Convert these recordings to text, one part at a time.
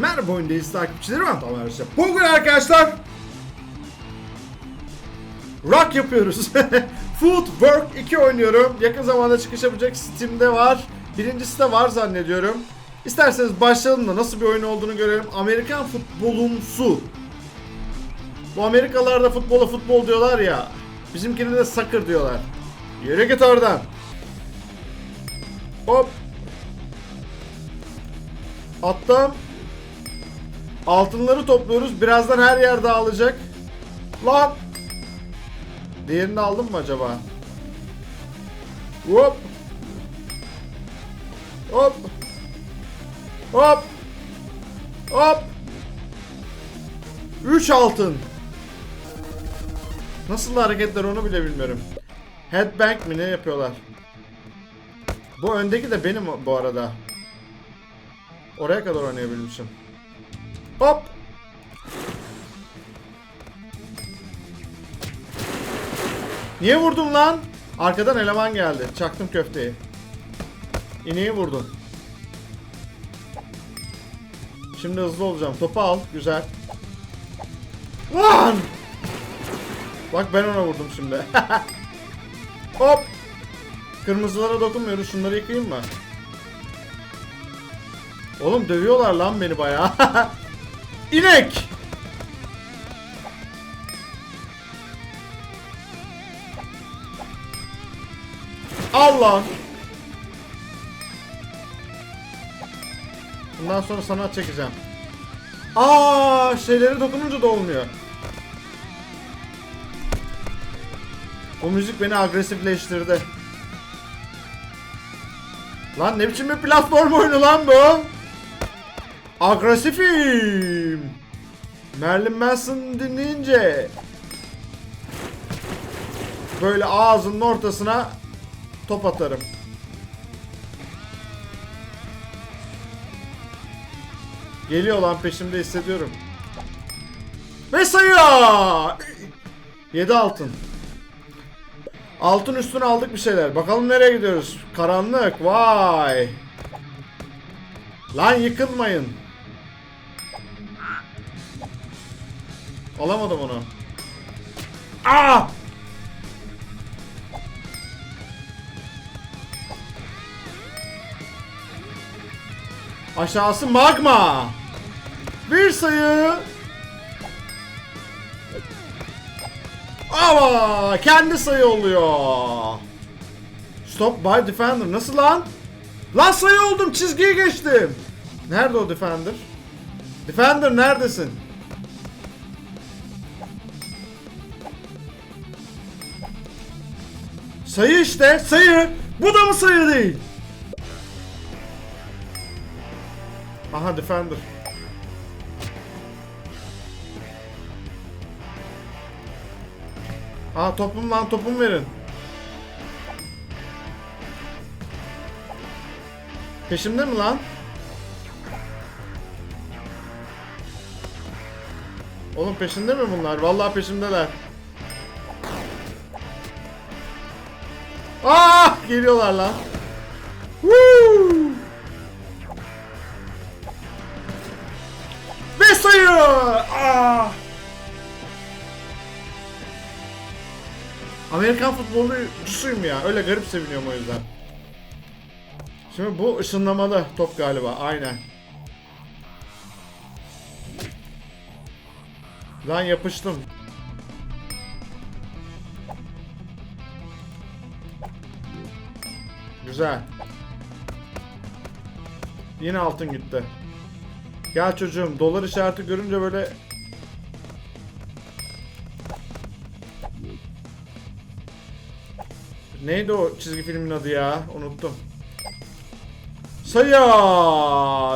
Merhaba oyundayız takipçileri ben Tamer Arışa. Bugün arkadaşlar Rock yapıyoruz. Footwork 2 oynuyorum. Yakın zamanda çıkış yapacak Steam'de var. Birincisi de var zannediyorum. İsterseniz başlayalım da nasıl bir oyun olduğunu görelim. Amerikan futbolumsu. Bu Amerikalılar futbola futbol diyorlar ya. Bizimkine de soccer diyorlar. Yürü git oradan. Hop. Attım. Altınları topluyoruz. Birazdan her yer dağılacak. Lan. Diğerini aldım mı acaba? Hop. Hop. Hop. Hop. 3 altın. Nasıl hareketler onu bile bilmiyorum. Headbang mi ne yapıyorlar? Bu öndeki de benim bu arada. Oraya kadar oynayabilmişim. Hop. Niye vurdun lan? Arkadan eleman geldi. Çaktım köfteyi. İneği vurdun. Şimdi hızlı olacağım. Topu al. Güzel. Lan! Bak ben ona vurdum şimdi. Hop! Kırmızılara dokunmuyoruz. Şunları yıkayayım mı? Oğlum dövüyorlar lan beni bayağı. İnek! Allah! Bundan sonra sanat çekeceğim. Aa, şeylere dokununca da olmuyor. Bu müzik beni agresifleştirdi. Lan ne biçim bir platform oyunu lan bu? Agresifim. Merlin Manson dinleyince böyle ağzının ortasına top atarım. Geliyor lan peşimde hissediyorum. Ve sayıyor. 7 altın. Altın üstüne aldık bir şeyler. Bakalım nereye gidiyoruz? Karanlık. Vay. Lan yıkılmayın. Alamadım onu. Aa! Aşağısı magma. Bir sayı. Ama kendi sayı oluyor. Stop by defender. Nasıl lan? Lan sayı oldum. Çizgiyi geçtim. Nerede o defender? Defender neredesin? Sayı işte. Sayı. Bu da mı sayı değil? Aha defender. Aa topum lan topum verin. Peşimde mi lan? Oğlum peşinde mi bunlar? Vallahi peşimdeler. Ah geliyorlar lan. Woo! Ve sayı! Ah! Amerikan futbolcusuyum ya. Öyle garip seviniyorum o yüzden. Şimdi bu ışınlamalı top galiba. Aynen. Lan yapıştım. Güzel. Yine altın gitti. Gel çocuğum. Dolar işareti görünce böyle Neydi o çizgi filmin adı ya? Unuttum. Sayı!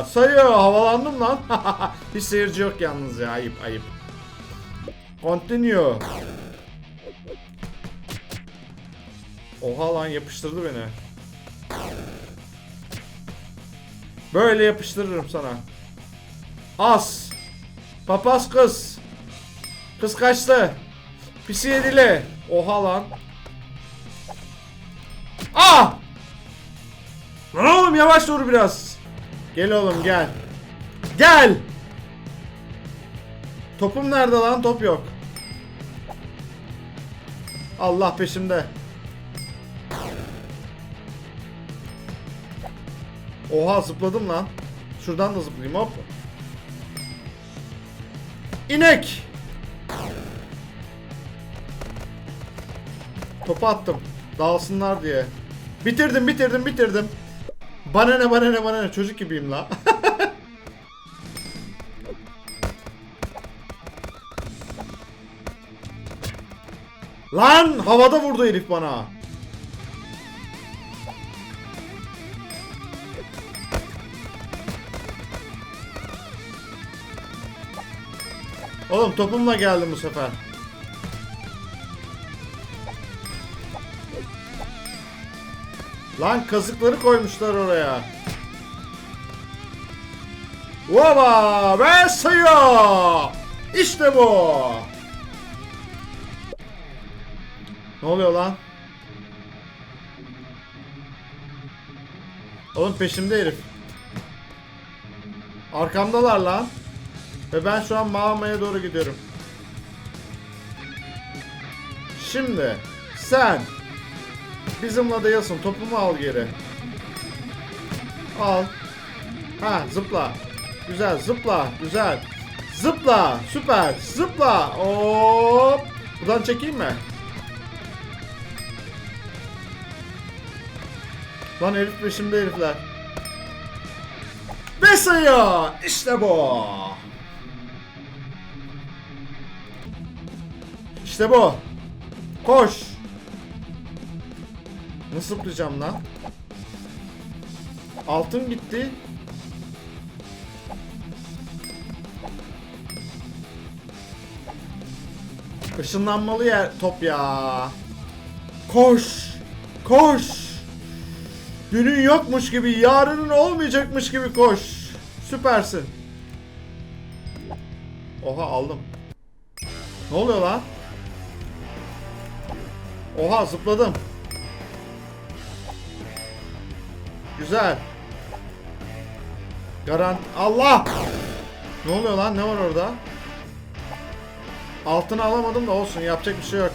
Sayı! Havalandım lan. Hiç seyirci yok yalnız ya. Ayıp ayıp. Continue. Oha lan yapıştırdı beni. Böyle yapıştırırım sana. As. Papaz kız. Kız kaçtı. Pisi yedili. Oha lan. Ah! Lan oğlum yavaş dur biraz. Gel oğlum gel. Gel. Topum nerede lan? Top yok. Allah peşimde. Oha zıpladım lan. Şuradan da zıplayayım hop. İnek. Topu attım. Dağılsınlar diye. Bitirdim bitirdim bitirdim. Bana ne bana ne bana ne çocuk gibiyim la. Lan havada vurdu herif bana. Oğlum topumla geldim bu sefer. Lan kazıkları koymuşlar oraya. Vava ve sayıyor. İşte bu. Ne oluyor lan? Oğlum peşimde herif. Arkamdalar lan. Ve ben şu an mağamaya doğru gidiyorum. Şimdi sen bizimle değilsin. Topumu al geri. Al. Ha zıpla. Güzel zıpla. Güzel. Zıpla. Süper. Zıpla. Hop. Buradan çekeyim mi? Lan herif peşimde herifler. Ve sayı. İşte bu. İşte bu. Koş. Nasıl zıplayacağım lan? Altın gitti. Işınlanmalı yer top ya. Koş. Koş. Dünün yokmuş gibi, yarının olmayacakmış gibi koş. Süpersin. Oha aldım. Ne oluyor lan? Oha zıpladım. Güzel. Garant Allah! Ne oluyor lan? Ne var orada? Altını alamadım da olsun. Yapacak bir şey yok.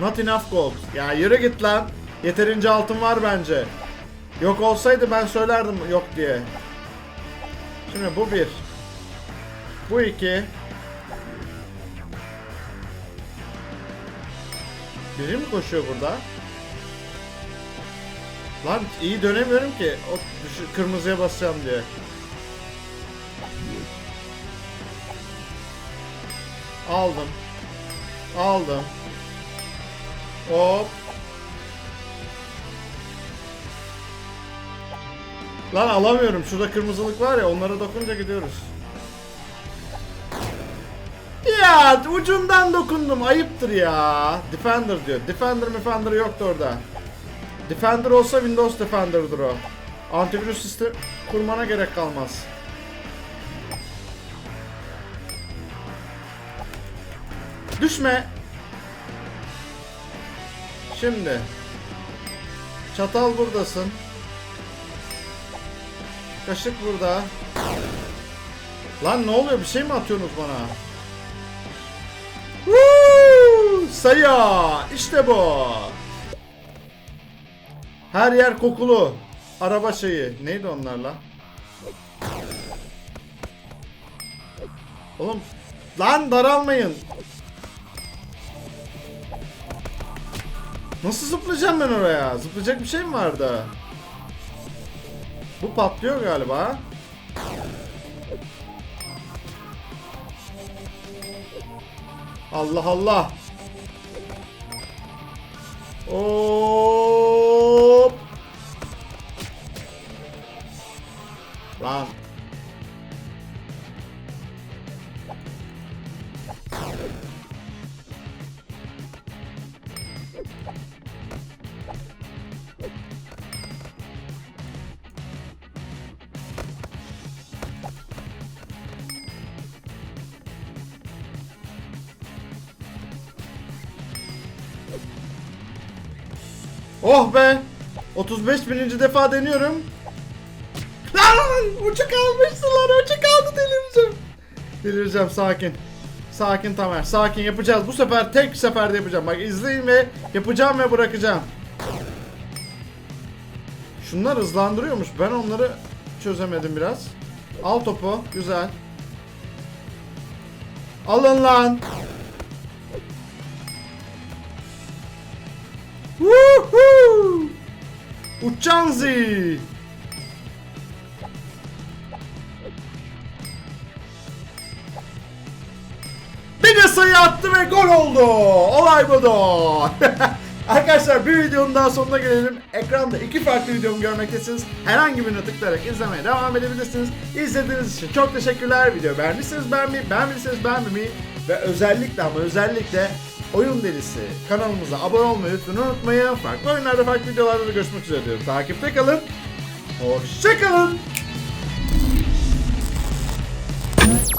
Not enough gold. Ya yürü git lan. Yeterince altın var bence. Yok olsaydı ben söylerdim yok diye. Şimdi bu bir. Bu iki. Biri mi koşuyor burada? Lan iyi dönemiyorum ki. O kırmızıya basacağım diye. Aldım. Aldım. Hop. Lan alamıyorum. Şurada kırmızılık var ya onlara dokunca gidiyoruz. Ya ucundan dokundum. Ayıptır ya. Defender diyor. Defender Defender yoktu orada. Defender olsa Windows Defender'dır o. Antivirüs sistem kurmana gerek kalmaz. Düşme. Şimdi. Çatal buradasın. Kaşık burada. Lan ne oluyor? Bir şey mi atıyorsunuz bana? Saya! İşte bu. Her yer kokulu. Araba şeyi. Neydi onlar lan? Oğlum lan daralmayın. Nasıl zıplayacağım ben oraya? Zıplayacak bir şey mi vardı? Bu patlıyor galiba. Allah Allah. Hop. Lan. Oh be. 35 bininci defa deniyorum. Lan uçu kalmışsın lan uçu kaldı delireceğim. Delireceğim sakin. Sakin Tamer. Sakin yapacağız. Bu sefer tek seferde yapacağım. Bak izleyin ve yapacağım ve bırakacağım. Şunlar hızlandırıyormuş. Ben onları çözemedim biraz. Al topu. Güzel. Alın lan. Uçanzi. Bir de sayı attı ve gol oldu. Olay budur. Arkadaşlar bir videonun daha sonuna gelelim. Ekranda iki farklı videomu görmektesiniz. Herhangi birine tıklayarak izlemeye devam edebilirsiniz. İzlediğiniz için çok teşekkürler. Video beğendiyseniz beğenmeyi, beğenmediyseniz beğenmemeyi ve özellikle ama özellikle Oyun Delisi kanalımıza abone olmayı lütfen unutmayın. Farklı oyunlarda farklı videolarda da görüşmek üzere diyorum. Takipte kalın. Hoşçakalın.